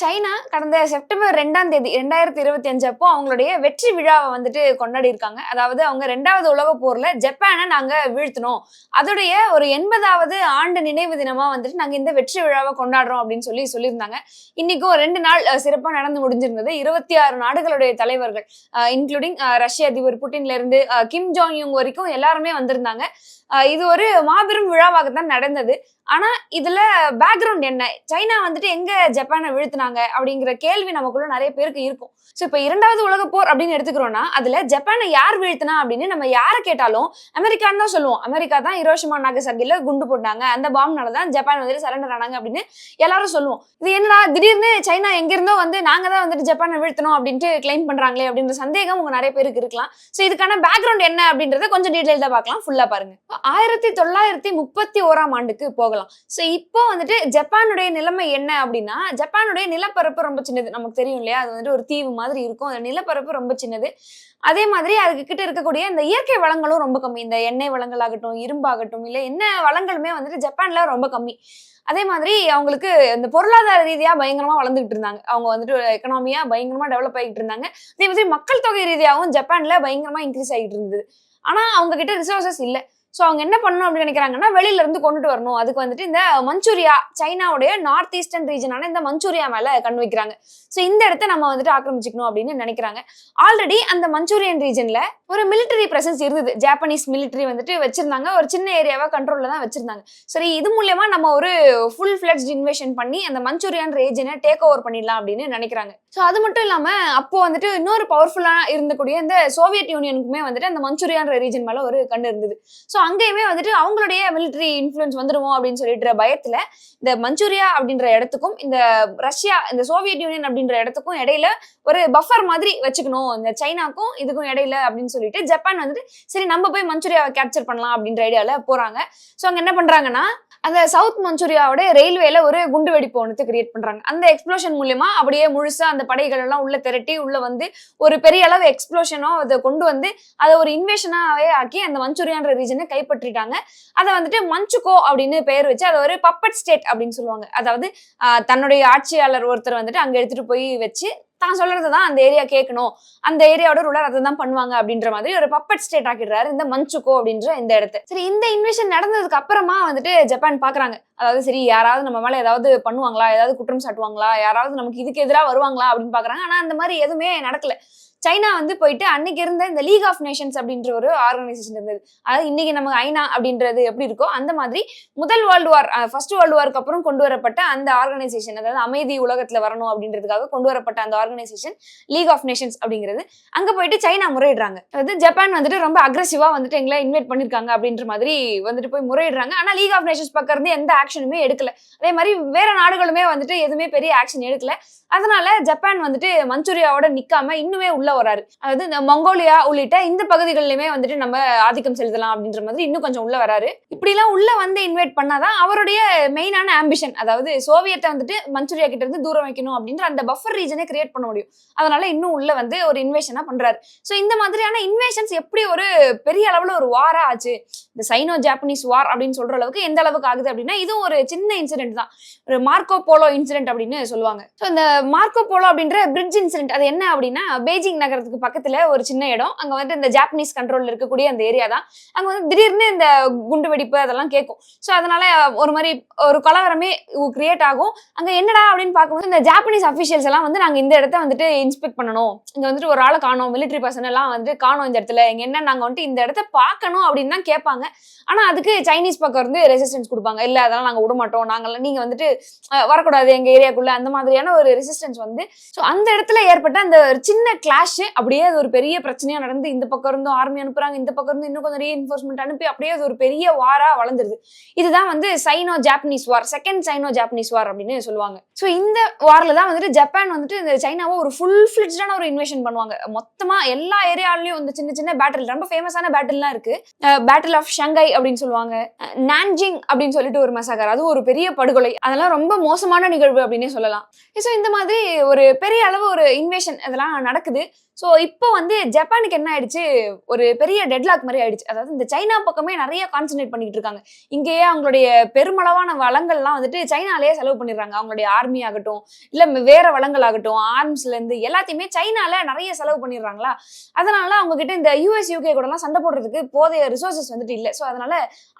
China கடந்த September ரெண்டாம் தேதி ரெண்டாயிரத்தி இருபத்தி அஞ்சு அப்போ அவங்களுடைய வெற்றி விழாவை வந்துட்டு கொண்டாடி இருக்காங்க அதாவது அவங்க ரெண்டாவது உலக போர்ல ஜப்பானை நாங்க வீழ்த்தினோம். அதோடைய ஒரு எண்பதாவது ஆண்டு நினைவு தினமா வந்துட்டு நாங்க இந்த வெற்றி விழாவை கொண்டாடுறோம் அப்படின்னு சொல்லி சொல்லியிருந்தாங்க. இன்னைக்கும் ரெண்டு நாள் சிறப்பாக சிறப்பா நடந்து முடிஞ்சிருந்தது. இருபத்தி ஆறு நாடுகளுடைய தலைவர்கள் இன்க்ளூடிங் ரஷ்ய அதிபர் புட்டின்ல இருந்து கிம் ஜாங் யுங் வரைக்கும் எல்லாருமே வந்திருந்தாங்க. இது ஒரு மாபெரும் விழாவாக தான் நடந்தது. ஆனா இதுல பேக்ரவுண்ட் என்ன? சைனா வந்துட்டு எங்க ஜப்பானை வீழ்த்தினாங்க? அப்படிங்கிற கேள்வி நமக்குள்ள நிறைய பேருக்கு இருக்கும். ஸோ இப்போ இரண்டாவது உலக போர் அப்படின்னு எடுத்துக்கிறோம்னா அதுல ஜப்பானை யார் வீழ்த்தினா அப்படின்னு நம்ம யாரை கேட்டாலும் அமெரிக்கான்னு தான் சொல்லுவோம். அமெரிக்கா தான் ஹிரோஷிமா நாகசாகில குண்டு போட்டாங்க. அந்த பாம்னால தான் ஜப்பான் வந்துட்டு சரண்டர் ஆனாங்க அப்படின்னு எல்லாரும் சொல்லுவோம். இது என்னடா திடீர்னு சைனா எங்கிருந்தோ வந்து நாங்க தான் வந்துட்டு ஜப்பானை வீழ்த்தணும் அப்படின்ட்டு கிளைம் பண்றாங்களே அப்படின்ற சந்தேகம் உங்க நிறைய பேருக்கு இருக்கலாம். சோ இதுக்கான பேக்ரவுண்ட் என்ன அப்படின்றத கொஞ்சம் டீடைல்டா பார்க்கலாம். ஃபுல்லா பாருங்க. ஆயிரத்தி தொள்ளாயிரத்தி முப்பத்தி ஓராம் ஆண்டுக்கு போகலாம். ஸோ இப்போ வந்துட்டு ஜப்பானுடைய நிலைமை என்ன அப்படின்னா ஜப்பானுடைய நிலப்பரப்பு ரொம்ப சின்னது. நமக்கு தெரியும் இல்லையா? அது வந்துட்டு ஒரு தீவு மாதிரி இருக்கும். அந்த நிலப்பரப்பு ரொம்ப சின்னது. அதே மாதிரி அதுக்கு கிட்ட இருக்கக்கூடிய இந்த இயற்கை வளங்களும் ரொம்ப கம்மி. இந்த எண்ணெய் வளங்களாகட்டும் இரும்பாகட்டும் இல்லை என்ன வளங்களுமே வந்துட்டு ஜப்பான்ல ரொம்ப கம்மி. அதே மாதிரி அவங்களுக்கு இந்த பொருளாதார ரீதியா பயங்கரமா வளர்ந்துகிட்டு இருந்தாங்க. அவங்க வந்துட்டு எக்கனாமியா பயங்கரமா டெவலப் ஆகிட்டு இருந்தாங்க. அதே மாதிரி மக்கள் தொகை ரீதியாகவும் ஜப்பான்ல பயங்கரமா இன்க்ரீஸ் ஆகிட்டு இருந்தது. ஆனா அவங்க கிட்ட ரிசோர்சஸ் இல்லை. ஸோ அவங்க என்ன பண்ணணும் அப்படின்னு நினைக்கிறாங்கன்னா வெளியில இருந்து கொண்டுட்டு வரணும். அதுக்கு வந்துட்டு இந்த மஞ்சூரியா சைனாவுடைய நார்த் ஈஸ்டர்ன் ரீஜனான இந்த மஞ்சூரியா மேல கண் வைக்கிறாங்க. ஸோ இந்த இடத்த நம்ம வந்துட்டு ஆக்கிரமிச்சிக்கணும் அப்படின்னு நினைக்கிறாங்க. ஆல்ரெடி அந்த மஞ்சூரியன் ரீஜன்ல ஒரு மிலிட்டரி பிரசன்ஸ் இருந்தது. ஜாப்பனீஸ் மிலிட்டரி வந்துட்டு வச்சிருந்தாங்க. ஒரு சின்ன ஏரியாவா கண்ட்ரோல்ல தான் வச்சிருந்தாங்க. சரி இது மூலியமா நம்ம ஒரு ஃபுல் ஃபிளட்ஜ் இன்வேஷன் பண்ணி அந்த மஞ்சூரியன் ரீஜனை டேக் ஓவர் பண்ணிடலாம் அப்படின்னு நினைக்கிறாங்க. ஸோ அது மட்டும் இல்லாம அப்போ வந்துட்டு இன்னொரு பவர்ஃபுல்லா இருந்தக்கூடிய இந்த சோவியத் யூனியனுக்குமே வந்துட்டு அந்த மஞ்சூரியான் ரீஜன் மேல ஒரு கண் இருந்தது. ஸோ அங்கேயுமே வந்துட்டு அவங்களுடைய மிலிட்டரி இன்ஃப்ளூயன்ஸ் வந்துடுவோம் அப்படின்னு சொல்லிட்டு பயத்துல இந்த மஞ்சூரியா அப்படின்ற இடத்துக்கும் இந்த ரஷ்யா இந்த சோவியத் யூனியன் அப்படின்ற இடத்துக்கும் இடையில ஒரு பஃபர் மாதிரி வச்சுக்கணும். இந்த சைனாக்கும் இதுக்கும் இடையில அப்படின்னு சொல்லிட்டு ஜப்பான் வந்துட்டு சரி நம்ம போய் மஞ்சூரியாவை கேப்சர் பண்ணலாம் அப்படின்ற ஐடியால போறாங்க. ஸோ அங்க என்ன பண்றாங்கன்னா அந்த சவுத் மஞ்சூரியாவோட ரயில்வேல ஒரு குண்டு வெடிப்பு ஒன்று கிரியேட் பண்றாங்க. அந்த எக்ஸ்ப்ளோஷன் மூலியமா அப்படியே முழுசா அந்த படைகள் எல்லாம் உள்ள திரட்டி உள்ள வந்து ஒரு பெரிய அளவு எக்ஸ்ப்ளோஷனோ அதை கொண்டு வந்து அதை ஒரு இன்வேஷனாவே ஆக்கி அந்த மஞ்சூரியான்ற ரீஜனை கைப்பற்றிட்டாங்க. அதை வந்துட்டு மஞ்சுகோ அப்படின்னு பெயர் வச்சு அதை ஒரு பப்பட் ஸ்டேட் அப்படின்னு சொல்லுவாங்க. அதாவது தன்னுடைய ஆட்சியாளர் ஒருத்தர் வந்துட்டு அங்க எடுத்துட்டு போய் வச்சு தான் சொல்றது தான் அந்த ஏரியா கேட்கணும். அந்த ஏரியாவோட ரூலர் அதை தான் பண்ணுவாங்க அப்படின்ற மாதிரி ஒரு பப்பட் ஸ்டேட் ஆக்கிடுறாரு இந்த மஞ்சுகோ அப்படின்ற இந்த இடத்த. சரி இந்த இன்வெஷன் நடந்ததுக்கு அப்புறமா வந்துட்டு ஜப்பான் பாக்குறாங்க. அதாவது சரி யாராவது நம்ம மேல ஏதாவது பண்ணுவாங்களா? ஏதாவது குற்றம் சாட்டுவாங்களா? யாராவது நமக்கு இதுக்கு எதிராக வருவாங்களா? அப்படின்னு பாக்குறாங்க. ஆனா அந்த மாதிரி எதுவுமே நடக்கல. சைனா வந்து போயிட்டு அன்னைக்கு இருந்த இந்த லீக் ஆஃப் நேஷன்ஸ் அப்படின்ற ஒரு ஆர்கனைசேஷன் இருந்தது. அதாவது இன்னைக்கு நம்ம ஐநா அப்படின்றது எப்படி இருக்கோ அந்த மாதிரி முதல் வேர்ல்டு வார் ஃபர்ஸ்ட் வேர்ல்டு வார்க்கு அப்புறம் கொண்டு வரப்பட்ட அந்த ஆர்கனைசேஷன் அதாவது அமைதி உலகத்துல வரணும் அப்படின்றதுக்காக கொண்டு வரப்பட்ட அந்த ஆர்கனைசேஷன் லீக் ஆஃப் நேஷன்ஸ் அப்படிங்கிறது. அங்க போயிட்டு சைனா முறையிடுறாங்க. அதாவது ஜப்பான் வந்துட்டு ரொம்ப அக்ரஸிவா வந்துட்டு எங்களை இன்வைட் பண்ணிருக்காங்க அப்படின்ற மாதிரி வந்துட்டு போய் முறையிடுறாங்க. ஆனா லீக் ஆஃப் நேஷன்ஸ் பக்கம் இருந்து எந்த ஆக்ஷனுமே எடுக்கல. அதே மாதிரி வேற நாடுகளுமே வந்துட்டு எதுவுமே பெரிய ஆக்ஷன் எடுக்கல. அதனால ஜப்பான் வந்துட்டு மஞ்சூரியாவோட நிக்காம இன்னுமே உள்ள வராரு. அதாவது இந்த மங்கோலியா உள்ளிட்ட இந்த பகுதிகளிலுமே வந்துட்டு நம்ம ஆதிக்கம் செலுத்தலாம் அப்படின்ற மாதிரி இன்னும் கொஞ்சம் உள்ள வராரு. இப்படிலாம் உள்ள வந்து இன்வைட் பண்ணாதான் அவருடைய மெயினான ஆம்பிஷன் அதாவது சோவியத்தை வந்துட்டு மஞ்சூரியா கிட்ட இருந்து தூரம் வைக்கணும் அப்படின்ற அந்த பஃபர் ரீஜனை கிரியேட் பண்ண முடியும். அதனால இன்னும் உள்ள வந்து ஒரு இன்வேஷனா பண்றாரு. சோ இந்த மாதிரியான இன்வேஷன்ஸ் எப்படி ஒரு பெரிய அளவுல ஒரு வாரா ஆச்சு? இந்த சைனோ ஜாப்பனீஸ் வார் அப்படின்னு சொல்ற அளவுக்கு எந்த அளவுக்கு ஆகுது அப்படின்னா இதுவும் ஒரு சின்ன இன்சிடென்ட் தான். ஒரு மார்க்கோ போலோ இன்சிடென்ட் அப்படின்னு சொல்லுவாங்க. ஸோ இந்த மார்க்கோ போலோ அப்படின்ற பிரிட்ஜ் இன்சிடென்ட் அது என்ன அப்படின்னா பெய்ஜிங் நகரத்துக்கு பக்கத்துல ஒரு சின்ன இடம். அங்க வந்து இந்த ஜாப்பனீஸ் கண்ட்ரோல்ல இருக்கக்கூடிய அந்த ஏரியா தான். அங்க வந்து திடீர்னு இந்த குண்டு வெடிப்பு அதெல்லாம் கேட்கும் ஸோ அதனால ஒரு மாதிரி ஒரு கலவரமே கிரியேட் ஆகும். அங்க என்னடா அப்படின்னு பார்க்கும்போது இந்த ஜாப்பனீஸ் அஃபிஷியல்ஸ் எல்லாம் வந்து நாங்க இந்த இடத்த வந்துட்டு இன்ஸ்பெக்ட் பண்ணணும். இங்க வந்துட்டு ஒரு ஆளை காணோம். மிலிட்டரி பர்சன் எல்லாம் வந்து காணும் இந்த இடத்துல. இங்க என்ன நாங்க வந்துட்டு இந்த இடத்த பார்க்கணும் அப்படின்னு தான் கேட்பாங்க. ஆனா அதுக்கு சைனீஸ் பக்கம் வந்து ரெசிஸ்டன்ஸ் கொடுப்பாங்க. இல்ல அதெல்லாம் நாங்க விட மாட்டோம். நாங்கெல்லாம் நீங்க வந்துட்டு வரக்கூடாது எங்க ஏரியாக்குள்ள அந்த மாதிரியான ஒரு ரெசிஸ்டன்ஸ் வந்து ஸோ அந்த இடத்துல ஏற்பட்ட அந்த ஒரு சின்ன கிளாஷ் அப்படியே அது ஒரு பெரிய பிரச்சனையா நடந்து இந்த பக்கம் இருந்தும் ஆர்மி அனுப்புறாங்க இந்த பக்கம் இருந்து இன்னும் கொஞ்சம் ரீஎன்ஃபோர்ஸ்மெண்ட் அனுப்பி அப்படியே அது ஒரு பெரிய வாரா வளர்ந்துருது. இதுதான் வந்து Sino Japanese war second Sino Japanese war அப்படின்னு சொல்லுவாங்க. ஸோ இந்த வாரில் தான் வந்துட்டு ஜப்பான் வந்துட்டு இந்த சைனாவை ஒரு ஃபுல் ஃபிளிட்ஜான ஒரு இன்வெஷன் பண்ணுவாங்க. மொத்தமா எல்லா ஏரியாலையும் வந்து சின்ன சின்ன பேட்டில் ரொம்ப ஃபேமஸான பேட்டில்லாம் இருக்கு. பேட்டில் ஆஃப் ஷங்கை அப்படின்னு சொல்லுவாங்க. நான்ஜிங் அப்படின்னு சொல்லிட்டு ஒரு மசாகர் அது ஒரு பெரிய படுகொலை. அதெல்லாம் ரொம்ப மோசமான நிகழ்வு அப்படின்னே சொல்லலாம். ஸோ இந்த மாதிரி ஒரு பெரிய அளவு ஒரு இன்வேஷன் இதெல்லாம் நடக்குது. life. ஸோ இப்போ வந்து ஜப்பானுக்கு என்ன ஆயிடுச்சு? ஒரு பெரிய டெட்லாக் மாதிரி ஆயிடுச்சு. அதாவது இந்த சைனா பக்கமே நிறைய கான்சென்ட்ரேட் பண்ணிட்டு இருக்காங்க. இங்கேயே அவங்களுடைய பெருமளவான வளங்கள்லாம் வந்துட்டு சைனாலேயே செலவு பண்ணிடுறாங்க. அவங்களுடைய ஆர்மி ஆகட்டும் இல்லை வேற வளங்கள் ஆகட்டும் ஆர்ம்ஸ்ல இருந்து எல்லாத்தையுமே சைனால நிறைய செலவு பண்ணிடுறாங்களா? அதனால அவங்க கிட்ட இந்த யூஎஸ் யூகே கூட எல்லாம் சண்டை போடுறதுக்கு போதைய ரிசோர்சஸ் வந்துட்டு இல்லை. ஸோ அதனால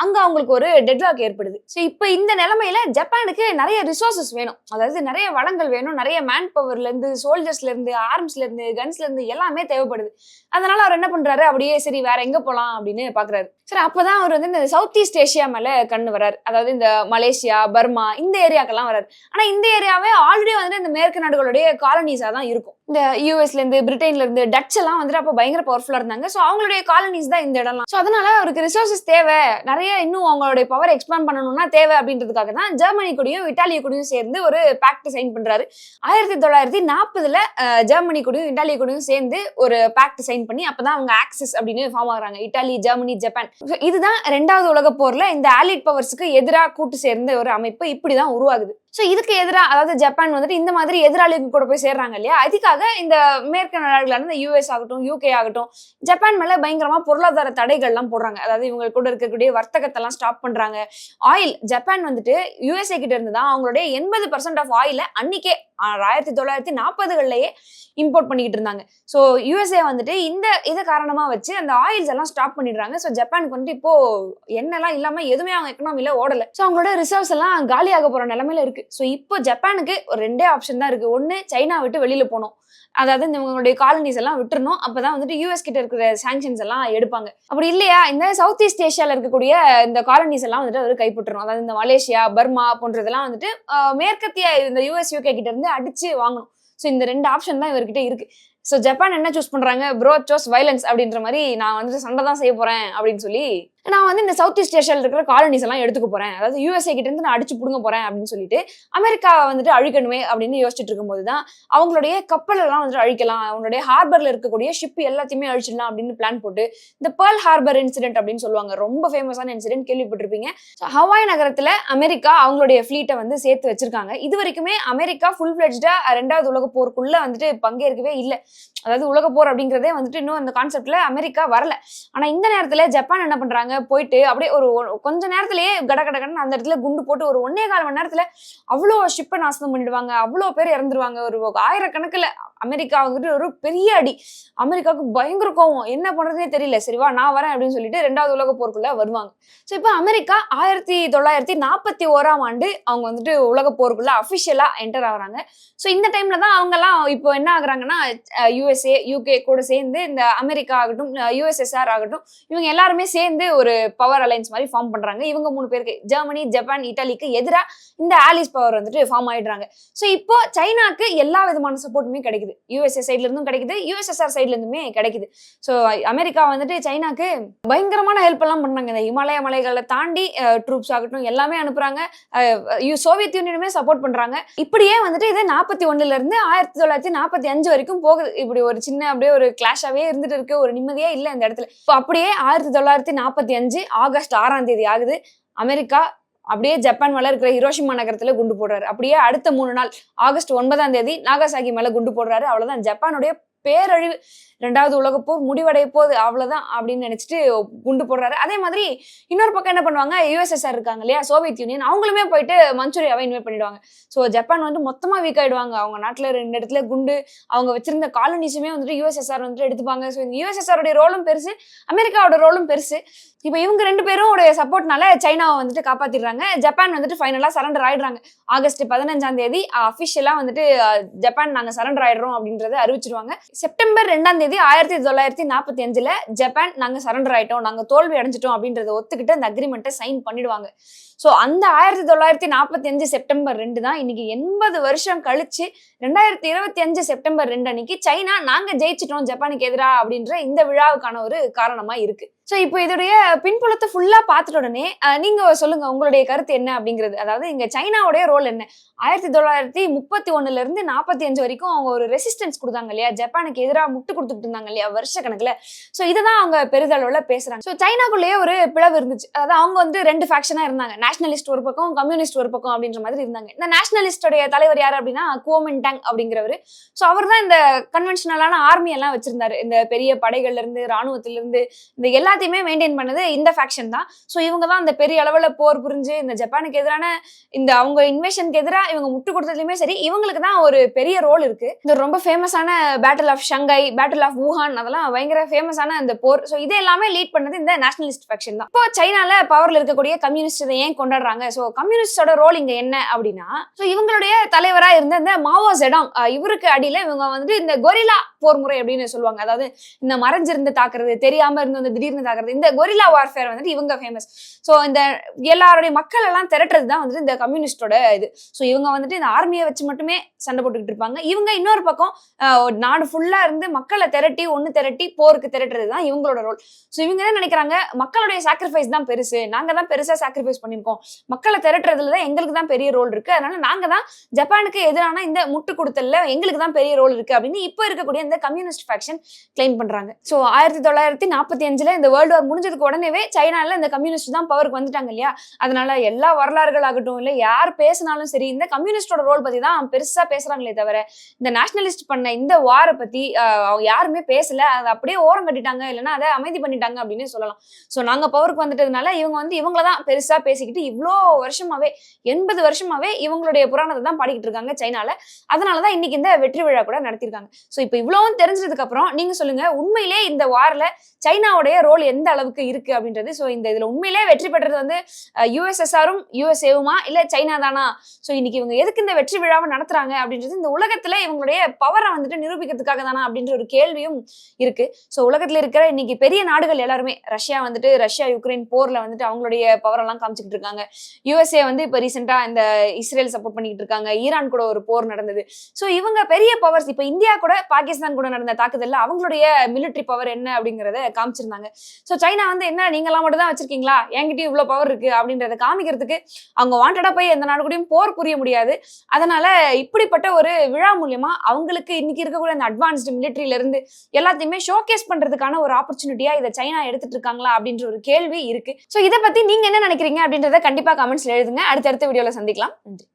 அங்க அவங்களுக்கு ஒரு டெட்லாக் ஏற்படுது. ஸோ இப்போ இந்த நிலைமையில ஜப்பானுக்கு நிறைய ரிசோர்சஸ் வேணும். அதாவது நிறைய வளங்கள் வேணும். நிறைய மேன் பவர்ல இருந்து சோல்ஜர்ஸ்ல இருந்து ஆர்ம்ஸ்ல இருந்து கன்ஸ்ல இருந்து எல்லாமே தேவைப்படுது. அதனால அவர் என்ன பண்றாரு? அப்படியே சரி வேற எங்க போலாம் அப்படின்னு பாக்குறாரு. சரி அப்பதான் அவர் வந்து இந்த சவுத் ஈஸ்ட் ஏஷியா மேல கண்ணு வராரு. அதாவது இந்த மலேசியா பர்மா இந்த ஏரியாக்கெல்லாம் வராரு. ஆனா இந்த ஏரியாவே ஆல்ரெடி வந்துட்டு இந்த மேற்கு நாடுகளுடைய காலனிஸா தான் இருக்கும். இந்த யூஎஸ்ல இருந்து பிரிட்டன்ல இருந்து டச் எல்லாம் வந்துட்டு அப்ப பயங்கர பவர்ஃபுல்லா இருந்தாங்க. சோ அவங்களுடைய காலனிஸ் தான் இந்த இடம்லாம். சோ அதனால அவருக்கு ரிசோர்சஸ் தேவை. நிறைய இன்னும் அவங்களுடைய பவர் எக்ஸ்பேண்ட் பண்ணணும்னா தேவை அப்படின்றதுக்காக தான் ஜெர்மனி கூடயும் இட்டாலிய கூடயும் சேர்ந்து ஒரு பேக்ட் சைன் பண்றாரு. ஆயிரத்தி தொள்ளாயிரத்தி நாற்பதுல ஜெர்மனி கூடயும் இட்டாலிய கூடயும் சேர்ந்து ஒரு பேக்ட் சைன் பண்ணி அப்பதான் அவங்க ஆக்சிஸ் அப்படின்னு ஃபார்ம் ஆகுறாங்க. இட்டாலி ஜெர்மனி ஜப்பான் இதுதான் ரெண்டாவது உலக போர்ல இந்த ஆலிட் பவர்ஸ்க்கு எதிராக கூட்டு சேர்ந்த ஒரு அமைப்பு இப்படிதான் உருவாகுது. ஸோ இதுக்கு எதிராக அதாவது ஜப்பான் வந்துட்டு இந்த மாதிரி எதிராளிகள் கூட போய் சேர்றாங்க இல்லையா? அதுக்காக இந்த மேற்கு நாடுகளான இந்த யூஎஸ் ஆகட்டும் யூகே ஆகட்டும் ஜப்பான் மேலே பயங்கரமாக பொருளாதார தடைகள்லாம் போடுறாங்க. அதாவது இவங்க கூட இருக்கக்கூடிய வர்த்தகத்தை எல்லாம் ஸ்டாப் பண்ணுறாங்க ஆயில் ஜப்பான் வந்துட்டு யூஎஸ்ஏ கிட்ட இருந்து தான் அவங்களுடைய எண்பது பர்சன்ட் ஆஃப் ஆயில அன்னைக்கே ஆயிரத்தி தொள்ளாயிரத்தி நாற்பதுகள்லயே இம்போர்ட் பண்ணிக்கிட்டு இருந்தாங்க. ஸோ யூஎஸ்ஏ வந்துட்டு இந்த இதை காரணமாக வச்சு அந்த ஆயில்ஸ் எல்லாம் ஸ்டாப் பண்ணிடுறாங்க. ஸோ ஜப்பானுக்கு வந்துட்டு இப்போ எண்ணெய்லாம் இல்லாமல் எதுவுமே அவங்க எக்கனாமில ஓடலை. ஸோ அவங்களோட ரிசர்வ்ஸ் எல்லாம் காலியாக போகிற நிலமையில இருக்கு. ஸோ இப்போ ஜப்பானுக்கு ஒரு ரெண்டே ஆப்ஷன் தான் இருக்கு. ஒன்று சைனா விட்டு வெளியில போகணும் அதாவது இந்த இவங்களுடைய காலனிஸ் எல்லாம் விட்டுறணும். அப்பதான் வந்துட்டு யூஎஸ் கிட்ட இருக்கிற சாங்ஷன்ஸ் எல்லாம் எடுப்பாங்க. அப்படி இல்லையா? இந்த சவுத் ஈஸ்ட் ஏஷியால இருக்கக்கூடிய இந்த காலனிஸ் எல்லாம் வந்துட்டு அவர் கைப்பற்றணும். அதாவது இந்த மலேசியா பர்மா போன்றதெல்லாம் வந்துட்டு மேற்கத்திய இந்த யூஎஸ் யூகே கிட்ட இருந்து அடிச்சு வாங்கணும். ஸோ இந்த ரெண்டு ஆப்ஷன் தான் இவர்கிட்ட இருக்கு. ஸோ ஜப்பான் என்ன சூஸ் பண்றாங்க? ப்ரோ சோஸ் வைலன்ஸ் அப்படின்ற மாதிரி நான் வந்துட்டு சண்டை தான் செய்ய போறேன் அப்படின்னு சொல்லி நான் வந்து இந்த சவுத் ஈஸ்ட் ஏஷியாவில் இருக்கிற காலனிஸ் எல்லாம் எடுத்துக்க போறேன். அதாவது யூஎஸ்ஏ கிட்ட இருந்து நான் அடிச்சு பிடுங்க போறேன் அப்படின்னு சொல்லிட்டு அமெரிக்கா வந்துட்டு அழிக்கணுமே அப்படின்னு யோசிச்சுட்டு இருக்கும்போது தான் அவங்களுடைய கப்பல் எல்லாம் வந்துட்டு அழிக்கலாம். அவங்களுடைய ஹார்பர்ல இருக்கக்கூடிய ஷிப் எல்லாத்தையுமே அழிச்சிடலாம் அப்படின்னு பிளான் போட்டு இந்த பேர்ல் ஹார்பர் இன்சிடென்ட் அப்படின்னு சொல்லுவாங்க. ரொம்ப ஃபேமஸான இன்சிடென்ட் கேள்விப்பட்டிருப்பீங்க. ஸோ ஹவாய் நகரத்துல அமெரிக்கா அவங்களுடைய ஃபிளீட்டை வந்து சேர்த்து வச்சிருக்காங்க. இது வரைக்குமே அமெரிக்கா ஃபுல் ஃபிளெஜ்டா ரெண்டாவது உலக போருக்குள்ள வந்துட்டு பங்கேற்கவே இல்லை. அதாவது உலக போர் அப்படிங்கிறதே வந்துட்டு இன்னும் அந்த கான்செப்ட்ல அமெரிக்கா வரல. ஆனா இந்த நேரத்துல ஜப்பான் என்ன பண்றாங்க? போயிட்டு அப்படியே ஒரு கொஞ்ச நேரத்திலேயே கட கட கடன்னு அந்த இடத்துல குண்டு போட்டு ஒரு ஒன்னே கால் மணி நேரத்துல அவ்வளோ ஷிப்பை நாசனம் பண்ணிடுவாங்க அவ்வளோ பேர் இறந்துருவாங்க ஒரு ஆயிரக்கணக்கில் அமெரிக்கா வந்துட்டு ஒரு பெரிய அடி. அமெரிக்காவுக்கு பயங்கர கோவம். என்ன பண்றதுனே தெரியல. சரிவா நான் வரேன் அப்படின்னு சொல்லிட்டு ரெண்டாவது உலக போருக்குள்ள வருவாங்க. ஸோ இப்போ அமெரிக்கா ஆயிரத்தி தொள்ளாயிரத்தி நாற்பத்தி ஓராம் ஆண்டு அவங்க வந்துட்டு உலக போருக்குள்ள அஃபிஷியலா என்டர் ஆகுறாங்க. ஸோ இந்த டைம்ல தான் அவங்கெல்லாம் இப்போ என்ன ஆகுறாங்கன்னா யூஎஸ்ஏ யூகே கூட சேர்ந்து இந்த அமெரிக்கா ஆகட்டும் யூஎஸ்எஸ்ஆர் ஆகட்டும் இவங்க எல்லாருமே சேர்ந்து ஒரு பவர் அலைன்ஸ் மாதிரி ஃபார்ம் பண்றாங்க. இவங்க மூணு பேருக்கு ஜெர்மனி ஜப்பான் இட்டாலிக்கு எதிராக இந்த ஆலிஸ் பவர் வந்துட்டு ஃபார்ம் ஆயிடுறாங்க. ஸோ இப்போ சைனாக்கு எல்லா விதமான சப்போர்ட்டுமே கிடைக்குது. யூஎஸ்ஏ சைட்ல இருந்தும் கிடைக்குது. யூஎஸ்எஸ்ஆர் சைட்ல இருந்துமே கிடைக்குது. ஸோ அமெரிக்கா வந்துட்டு சைனாக்கு பயங்கரமான ஹெல்ப் எல்லாம் பண்ணாங்க. இந்த இமாலய மலைகளை தாண்டி ட்ரூப்ஸ் ஆகட்டும் எல்லாமே அனுப்புறாங்க. சோவியத் யூனியனுமே சப்போர்ட் பண்றாங்க. இப்படியே வந்துட்டு இது நாற்பத்தி ஒண்ணுல இருந்து ஆயிரத்தி தொள்ளாயிரத்தி நாற்பத்தி அஞ்சு வரைக்கும் போகுது. இப்படி ஒரு சின்ன அப்படியே ஒரு கிளாஷாவே இருந்துட்டு இருக்கு. ஒரு நிம்மதியே இல்லை இந்த இடத்துல. இப்போ அப்படியே ஆயிரத்தி தொள்ளாயிரத்தி நாற்பத்தி அஞ்சு ஆகஸ்ட் ஆறாம் தேதி ஆகுது. அமெரிக்கா அப்படியே ஜப்பான் மேல இருக்கிற ஹிரோஷிமா நகரத்துல குண்டு போடுறாரு. அப்படியே அடுத்த மூணு நாள் ஆகஸ்ட் ஒன்பதாம் தேதி நாகாசாகி மேல குண்டு போடுறாரு. அவ்வளவுதான். ஜப்பானுடைய பேரழிவு ரெண்டாவது உலகப் போர் முடிவடைய போகுது அவ்வளவுதான் அப்படின்னு நினைச்சிட்டு குண்டு போடுறாரு. அதே மாதிரி இன்னொரு பக்கம் என்ன பண்ணுவாங்க யூஎஸ்எஸ்ஆர் இருக்காங்க இல்லையா சோவியத் யூனியன் அவங்களுமே போயிட்டு மஞ்சூரியாவை இன்வைட் பண்ணிடுவாங்க. ஸோ ஜப்பான் வந்து மொத்தமா வீக் ஆயிடுவாங்க. அவங்க நாட்டுல ரெண்டு இடத்துல குண்டு அவங்க வச்சிருந்த காலனிஸுமே வந்துட்டு யூஎஸ்எஸ்ஆர் வந்துட்டு எடுத்துப்பாங்க. ஸோ இந்த யூஎஸ்எஸ்ஆருடைய ரோலும் பெருசு அமெரிக்காவோட ரோலும் பெருசு. இப்போ இவங்க ரெண்டு பேரும் உடைய சப்போர்ட்னால சைனாவை வந்துட்டு காப்பாத்திடுறாங்க. ஜப்பான் வந்துட்டு ஃபைனலாக சரண்டர் ஆயிடுறாங்க. ஆகஸ்ட் பதினஞ்சாம் தேதி அஃபிஷியலாக வந்துட்டு ஜப்பான் நாங்கள் சரண்டர் ஆயிடுறோம் அப்படின்றத அறிவிச்சிருவாங்க. செப்டம்பர் ரெண்டாம் தேதி ஆயிரத்தி தொள்ளாயிரத்தி நாற்பத்தி அஞ்சுல ஜப்பான் நாங்க சரண்டர் ஆயிட்டோம். நாங்க தோல்வி அடைஞ்சிட்டோம் அப்படின்றத ஒத்துக்கிட்டு அந்த அக்ரிமெண்ட்டை சைன் பண்ணிடுவாங்க. ஸோ அந்த ஆயிரத்தி தொள்ளாயிரத்தி நாற்பத்தி அஞ்சு செப்டம்பர் ரெண்டு தான் இன்னைக்கு எண்பது வருஷம் கழிச்சு ரெண்டாயிரத்தி இருபத்தி அஞ்சு செப்டம்பர் ரெண்டு அன்னைக்கு சைனா நாங்க ஜெயிச்சிட்டோம் ஜப்பானுக்கு எதிராக அப்படின்ற இந்த விழாவுக்கான ஒரு காரணமா இருக்கு. ஸோ இப்போ இதோடைய பின்புலத்தை ஃபுல்லாக பார்த்துட்ட உடனே நீங்கள் சொல்லுங்க உங்களுடைய கருத்து என்ன அப்படிங்கிறது? அதாவது இங்கே சைனாவுடைய ரோல் என்ன? ஆயிரத்தி தொள்ளாயிரத்தி முப்பத்தி ஒன்றுலேருந்து நாற்பத்தி அஞ்சு வரைக்கும் அவங்க ஒரு ரெசிஸ்டன்ஸ் கொடுத்தாங்க இல்லையா? ஜப்பானுக்கு எதிராக முட்டு கொடுத்துட்டு இருந்தாங்க இல்லையா? வருஷ கணக்கில் ஸோ இதை தான் அவங்க பெரிதளவில் பேசுகிறாங்க ஸோ சைனாக்குள்ளேயே ஒரு பிளவு இருந்துச்சு. அதாவது அவங்க வந்து ரெண்டு ஃபேக்ஷனாக இருந்தாங்க. நேஷனலிஸ்ட் ஒரு பக்கம் கம்யூனிஸ்ட் ஒரு பக்கம் அப்படின்ற மாதிரி இருந்தாங்க. இந்த நேஷனலிஸ்டோடைய தலைவர் யார் அப்படின்னா குவோமின்டாங் அப்படிங்கிறவர். ஸோ அவர் தான் இந்த கன்வென்ஷனலான ஆர்மி எல்லாம் வச்சிருந்தாரு. இந்த பெரிய படைகள்ல இருந்து ராணுவத்துல இருந்து இந்த எல்லாத்தையுமே மெயின்டைன் பண்ணது இந்த ஃபேக்ஷன் தான். ஸோ இவங்க தான் இந்த பெரிய அளவுல போர் புரிஞ்சு இந்த ஜப்பானுக்கு எதிரான இந்த அவங்க இன்வேஷனுக்கு எதிராக இவங்க முட்டு கொடுத்ததுலயுமே சரி இவங்களுக்கு தான் ஒரு பெரிய ரோல் இருக்கு. இந்த ரொம்ப ஃபேமஸான battle of Shanghai battle of Wuhan அதெல்லாம் பயங்கர ஃபேமஸான அந்த போர். ஸோ இது எல்லாமே லீட் பண்ணது இந்த நேஷனலிஸ்ட் ஃபேக்ஷன் தான். இப்போ சைனால பவர்ல இருக்கக்கூடிய கம்யூனிஸ்ட் ஏன் கொண்டாடுறாங்க. ஸோ கம்யூனிஸ்டோட ரோல் இங்க என்ன அப்படின்னா ஸோ இவங்களுடைய தலைவராக இருந்த இந்த மாவோ செடாங் இவருக்கு அடியில் இவங்க வந்து இந்த கொரில்லா போர் முறை அப்படின்னு சொல்லுவாங்க. அதாவது இந்த மறைஞ்சிருந்து தாக்குறது தெரியாம இருந்து வந்து திடீர்னு தாக்குறது இந்த கொரில்லா வார்ஃபேர் வந்துட்டு இவங்க ஃபேமஸ் ஸோ இந்த எல்லாருடைய மக்கள் எல்லாம் திரட்டுறது தான் வந்துட்டு இந்த கம்யூனிஸ்டோட இது. ஸோ இவங்க வந்துட்டு இந்த ஆர்மியை வச்சு மட்டுமே சண்டை போட்டுக்கிட்டு இருப்பாங்க. இவங்க இன்னொரு பக்கம் நாடு ஃபுல்லா இருந்து மக்களை திரட்டி ஒன்று திரட்டி போருக்கு திரட்டுறது தான் இவங்களோட ரோல் ஸோ இவங்க என்ன நினைக்கிறாங்க? மக்களுடைய சாக்ரிஃபைஸ் தான் பெருசு. நாங்க தான் பெருசா சாக்ரிஃபைஸ் இருக்கோம். மக்களை திரட்டுறதுல தான் எங்களுக்கு தான் பெரிய ரோல் இருக்கு. அதனால நாங்க தான் ஜப்பானுக்கு எதிரான இந்த முட்டு கொடுத்தல எங்களுக்கு தான் பெரிய ரோல் இருக்கு அப்படின்னு இப்போ இருக்கக்கூடிய இந்த கம்யூனிஸ்ட் ஃபேக்ஷன் கிளைம் பண்றாங்க. ஸோ ஆயிரத்தி தொள்ளாயிரத்தி நாற்பத்தி அஞ்சுல இந்த வேர்ல்டு வார் முடிஞ்சதுக்கு உடனே சைனால இந்த கம்யூனிஸ்ட் தான் பவருக்கு வந்துட்டாங்க இல்லையா? அதனால எல்லா வரலாறுகள் ஆகட்டும் இல்லை யார் பேசினாலும் சரி இந்த கம்யூனிஸ்டோட ரோல் பத்தி தான் பெருசா பேசுறாங்களே தவிர இந்த நேஷனலிஸ்ட் பண்ண இந்த வாரை பத்தி அவங்க யாருமே பேசல. அதை அப்படியே ஓரம் கட்டிட்டாங்க இல்லைன்னா அதை அமைதி பண்ணிட்டாங்க அப்படின்னு சொல்லலாம். ஸோ நாங்க பவருக்கு வந்துட்டதுனால இவங்க வந்து இவங்கள தான் பெருசா பேசிக்கிட்டு இவ்வளோ வருஷமாவே எண்பது வருஷமாவே இவங்களுடைய புராணத்தை தான் பாடிக்கிட்டு இருக்காங்க சைனால. அதனாலதான் இன்னைக்கு இந்த வெற்றி விழா கூட நடத்திருக்காங்க ஸோ இப்போ இவ்வளவும் தெரிஞ்சதுக்கு அப்புறம் நீங்க சொல்லுங்க உண்மையிலே இந்த வார்ல சைனாவுடைய ரோல் எந்த அளவுக்கு இருக்கு அப்படின்றது? ஸோ இந்த இதுல உண்மையிலே வெற்றி பெற்றது வந்து யூஎஸ்எஸ்ஆரும் யூஎஸ்ஏவுமா இல்ல சைனா தானா? ஸோ இன்னைக்கு இவங்க எதுக்கு இந்த வெற்றி விழாவை நடத்துறாங்க அப்படின்றது? இந்த உலகத்துல இவங்களுடைய பவரை வந்துட்டு நிரூபிக்கிறதுக்காக தானா அப்படின்ற ஒரு கேள்வியும் இருக்கு. ஸோ உலகத்துல இருக்கிற இன்னைக்கு பெரிய நாடுகள் எல்லாருமே ரஷ்யா வந்துட்டு ரஷ்யா யுக்ரைன் போர்ல வந்துட்டு அவங்களுடைய பவர் எல்லாம் காமிச்சிக்கிட்டு இருக்காங்க. யூஎஸ்ஏ வந்து இப்போ ரீசெண்டாக இந்த இஸ்ரேல் சப்போர்ட் பண்ணிக்கிட்டு இருக்காங்க. ஈரான் கூட ஒரு போர் நடந்தது. ஸோ இவங்க பெரிய பவர்ஸ் இப்போ இந்தியா கூட பாகிஸ்தான் கூட நடந்த தாக்குதல்ல அவங்களுடைய மிலிட்டரி பவர் என்ன அப்படிங்கிறத காமிச்சிருந்தாங்க. ஸோ சைனா வந்து என்ன நீங்களாம் மட்டும் தான் வச்சிருக்கீங்களா? என்கிட்டயும் இவ்வளோ பவர் இருக்கு அப்படின்றத காமிக்கிறதுக்கு அவங்க வாண்டடா போய் எந்த நாடு கூடயும் போர் புரிய முடியாது. அதனால இப்படிப்பட்ட ஒரு விழா மூலியமா அவங்களுக்கு இன்னைக்கு இருக்கக்கூடிய அந்த அட்வான்ஸ்டு மிலிட்ரியில இருந்து எல்லாத்தையுமே ஷோகேஸ் பண்றதுக்கான ஒரு ஆப்பர்ச்சுனிட்டியா இதை சைனா எடுத்துட்டு இருக்காங்களா அப்படின்ற ஒரு கேள்வி இருக்கு. ஸோ இதை பத்தி நீங்க என்ன நினைக்கிறீங்க அப்படின்றத கண்டிப்பா கமெண்ட்ஸில் எழுதுங்க. அடுத்தடுத்த வீடியோவில் சந்திக்கலாம். நன்றி.